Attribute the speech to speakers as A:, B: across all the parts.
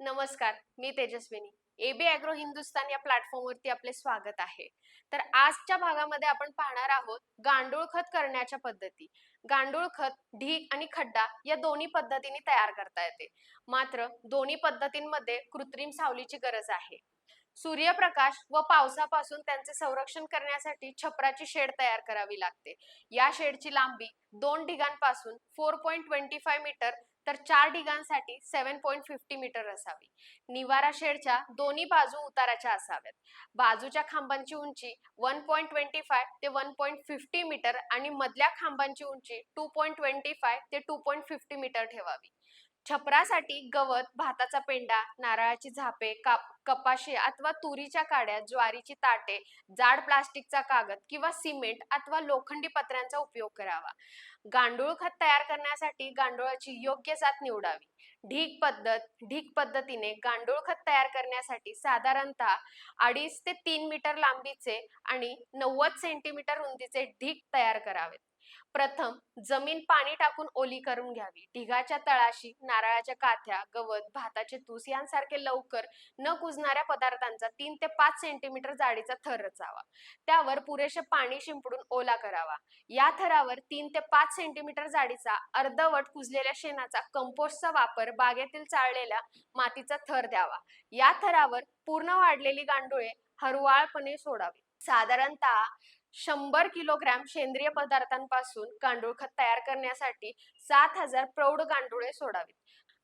A: नमस्कार मी Tejaswini. AB agro Hindustan या प्लॅटफॉर्मवरती आपले स्वागत आहे. तर आजच्या भागामध्ये आपण पाहणार आहोत गांडूळ खत करण्याच्या पद्धती. गांडूळ खत ढीग आणि खड्डा या दोन्ही पद्धतीने तयार करता येते. मात्र दोन्ही पद्धतींमध्ये कृत्रिम सावलीची गरज आहे. सूर्यप्रकाश व पावसापासून त्यांचे संरक्षण करण्यासाठी छपराची शेड तयार करावी लागते. या शेडची लांबी दोन ढिगांपासून four point twenty five metre तर चार ढिगांसाठी सेव्हन पॉईंट फिफ्टी मीटर असावी. निवारा शेडच्या दोन्ही बाजू उताराच्या असाव्यात. बाजूच्या खांबांची उंची वन पॉईंट ट्वेंटी फाय ते वन पॉईंट फिफ्टी मीटर आणि मधल्या खांबांची उंची टू पॉईंट ट्वेंटी फाय ते टू पॉईंट फिफ्टी मीटर ठेवावी. छपरासाठी गवत भाताचा पेंडा नारळाची झापे काप कपाशी अथवा तुरीच्या काड्या ज्वारीची ताटे जाड प्लास्टिकचा कागद किंवा सिमेंट अथवा लोखंडी पत्र्यांचा उपयोग करावा. गांडूळ खत तयार करण्यासाठी गांडूळाची योग्य जात निवडावी. ढीग पद्धत ढीग पद्धतीने गांडूळ खत तयार करण्यासाठी साधारणतः अडीच ते तीन मीटर लांबीचे आणि नव्वद सेंटीमीटर रुंदीचे ढीग तयार करावेत. प्रथम जमीन पाणी टाकून ओली करून घ्यावी. ढिगाच्या तळाशी नारळाच्या काथ्या गवत भाताचे तूस यांसारखे लवकर न कुजणाऱ्या पदार्थांचा तीन ते पाच सेंटीमीटर जाडीचा थर रचावा. त्यावर पुरेसे पाणी शिंपडून ओला करावा. या थरावर तीन ते पाच सेंटीमीटर जाडीचा अर्धवट कुजलेल्या शेणाचा कंपोस्टचा वापर बागेतील चाळलेल्या मातीचा थर द्यावा. या थरावर पूर्ण वाढलेली गांडुळे हरवाळपणे सोडावी. साधारणतः शंभर किलोग्रॅम सेंद्रिय पदार्थांपासून गांडूळ खत तयार करण्यासाठी सात हजार प्रौढ गांडुळे सोडावीत.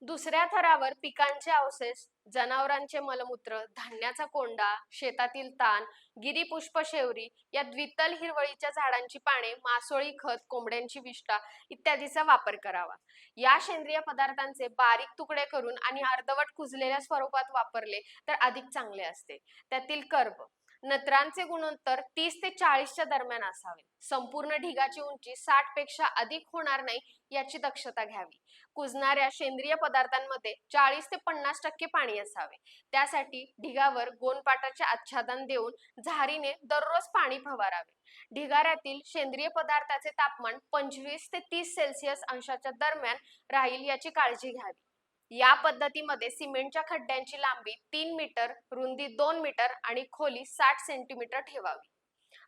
A: दुसऱ्या थरावर पिकांचे अवशेष जनावरांचे मलमूत्र धान्याचा कोंडा शेतातील ताण गिरीपुष्प शेवरी या द्वितल हिरवळीच्या झाडांची पाने मासोळी खत कोंबड्यांची विष्ठा इत्यादीचा वापर करावा. या सेंद्रिय पदार्थांचे बारीक तुकडे करून आणि अर्धवट कुजलेल्या स्वरूपात वापरले तर अधिक चांगले असते. त्यातील कर्ब नत्रांचे गुणोत्तर तीस ते चाळीसच्या दरम्यान असावे. संपूर्ण ढिगाची उंची साठपेक्षा अधिक होणार नाही याची दक्षता घ्यावी. कुजणाऱ्या सेंद्रिय पदार्थांमध्ये चाळीस ते पन्नास टक्के पाणी असावे. त्यासाठी ढिगावर गोनपाटाचे आच्छादन देऊन झारीने दररोज पाणी फवारावे. ढिगाऱ्यातील सेंद्रिय पदार्थाचे तापमान पंचवीस ते तीस सेल्सिअस अंशाच्या दरम्यान राहील याची काळजी घ्यावी. या पद्धतीमध्ये सिमेंटच्या खड्ड्यांची लांबी तीन मीटर रुंदी दोन मीटर आणि खोली साठ सेंटीमीटर ठेवावी.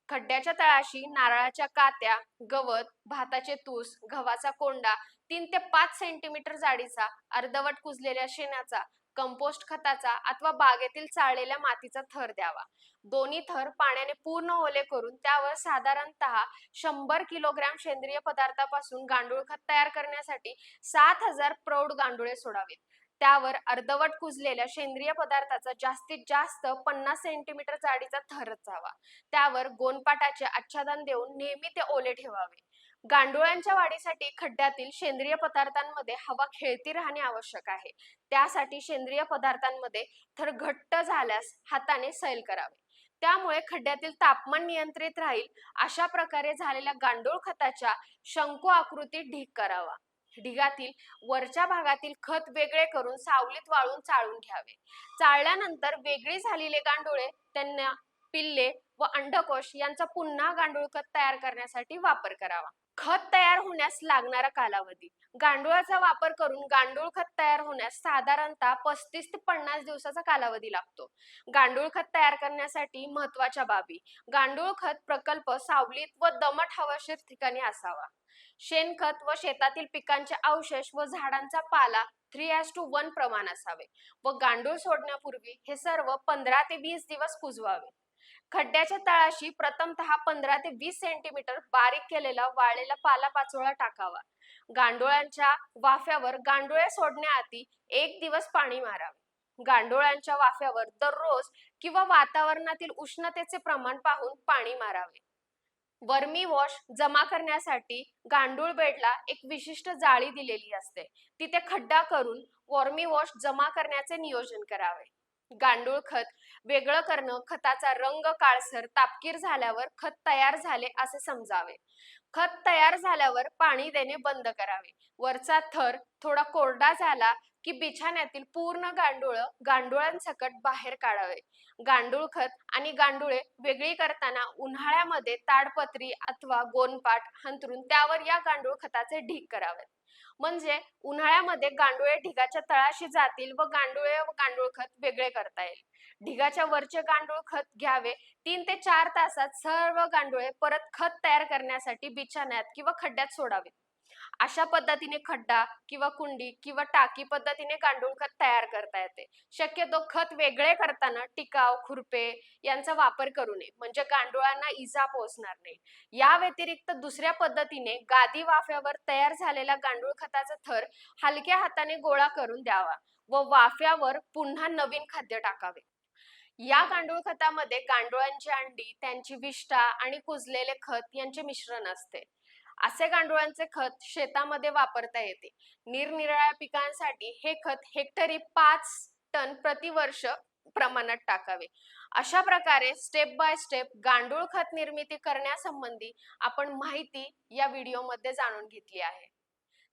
A: खड्ड्याच्या तळाशी नारळाच्या कात्या गवत भाताचे तूस गव्हाचा कोंडा तीन ते पाच सेंटीमीटर जाडीचा अर्धवट कुजलेल्या शेणाचा कंपोस्ट खताचा अथवा बागेतील चाळलेल्या मातीचा थर द्यावा. दोन्ही थर पाण्याने पूर्ण ओले करून त्यावर साधारणतः शंभर किलोग्रॅम सेंद्रिय पदार्थापासून गांडूळ खत तयार करण्यासाठी सात हजार प्रौढ गांडुळे सोडावेत. त्यावर अर्धवट कुजलेल्या सेंद्रिय पदार्थाचा जास्तीत जास्त पन्नास सेंटीमीटर जाडीचा थर रचावा त्यावर गोनपाटाचे आच्छादन देऊन नेहमी ते ओले ठेवावे. गांडुळांच्या वाढीसाठी खड्ड्यातील सेंद्रिय पदार्थांमध्ये हवा खेळती राहणे आवश्यक आहे. त्यासाठी सेंद्रिय पदार्थांमध्ये थर घट्ट झाल्यास हाताने सैल करावे. त्यामुळे खड्ड्यातील तापमान नियंत्रित राहील अशा प्रकारे झालेल्या गांडूळ खताच्या शंकू आकृतीत ढीग करावा. ढिगातील वरच्या भागातील खत वेगळे करून सावलीत वाळून चाळून घ्यावे. चाळल्यानंतर वेगळी झालेले गांडुळे त्यांना पिल्ले व अंडकोश यांचा पुन्हा गांडूळ खत तयार करण्यासाठी वापर करावा. खत तयार होण्यास लागणारा कालावधी. गांडुळाचा वापर करून गांडूळ खत तयार होण्यास साधारणतः पस्तीस ते पन्नास दिवसाचा कालावधी लागतो. गांडूळ खत तयार करण्यासाठी महत्त्वाच्या बाबी. गांडूळ खत प्रकल्प सावलीत व दमट हवाशीर ठिकाणी असावा. शेणखत व शेतातील पिकांचे अवशेष व झाडांचा पाला थ्री एस टू वन प्रमाण असावे व गांडूळ सोडण्यापूर्वी हे सर्व पंधरा ते वीस दिवस कुजवावे. खड्ड्या खड्ड्याच्या तळाशी प्रथमतः पंधरा ते वीस सेंटीमीटर बारीक केलेला वाळलेला पाला पाचोळा टाकावा. गांडोळांच्या वाफ्यावर गांडोळे सोडण्याआधी एक दिवस पाणी मारावे. गांडोळांच्या वाफ्यावर दररोज किंवा वातावरणातील उष्णतेचे प्रमाण पाहून पाणी मारावे. वर्मी वॉश जमा करण्यासाठी गांडूळ बेडला एक विशिष्ट जाळी दिलेली असते. तिथे खड्डा करून वर्मी वॉश जमा करण्याचे नियोजन करावे. गांडूळ खत वेगळं करणं खताचा रंग काळसर तापकीर झाल्यावर खत तयार झाले असे समजावे. खत तयार झाल्यावर पाणी देणे बंद करावे. वरचा थर थोडा कोरडा झाला की बिछाण्यातील पूर्ण गांडूळ गांडुळांसकट बाहेर काढावे. गांडूळ खत आणि गांडुळे वेगळी करताना उन्हाळ्यामध्ये ताडपत्री अथवा गोनपाट हंतरून त्यावर या गांडूळ खताचे ढीग करावेत. म्हणजे उन्हाळ्यामध्ये गांडुळे ढिगाच्या तळाशी जातील व गांडुळे व गांडूळ खत वेगळे करता येईल. ढिगाच्या वरचे गांडूळ खत घ्यावे. तीन ते चार तासात सर्व गांडुळे परत खत तयार करण्यासाठी बिछाण्यात किंवा खड्ड्यात सोडावे अशा पद्धतीने खड्डा किंवा कुंडी किंवा टाकी पद्धतीने गांडूळ खत तयार करता येते. शक्यतो खत वेगळे करताना टिकाव खुरपे यांचा वापर करू नये. म्हणजे गांडुळांना इजा पोहोचणार नाही. या व्यतिरिक्त दुसऱ्या पद्धतीने गादी वाफ्यावर तयार झालेला गांडूळ खताचा थर हलक्या हाताने गोळा करून द्यावा व वाफ्यावर पुन्हा नवीन खाद्य टाकावे. या गांडूळ खतामध्ये गांडुळांची अंडी त्यांची विष्ठा आणि कुजलेले खत यांचे मिश्रण असते. असे गांडुळांचे खत शेतामध्ये वापरता येते. निरनिराळ्या पिकांसाठी हे खत हेक्टरी पाच टन प्रतिवर्ष प्रमाणात टाकावे. अशा प्रकारे स्टेप बाय स्टेप गांडूळ खत निर्मिती करण्यासंबंधी आपण माहिती या व्हिडिओमध्ये जाणून घेतली आहे.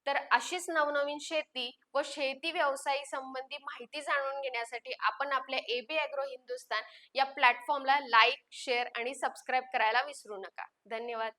A: तर अशीच नवनवीन शेती व शेती व्यवसायी संबंधी माहिती जाणून घेण्यासाठी आपण आपल्या एबी अॅग्रो हिंदुस्तान या प्लॅटफॉर्मला लाईक शेअर आणि सबस्क्राईब करायला विसरू नका. धन्यवाद.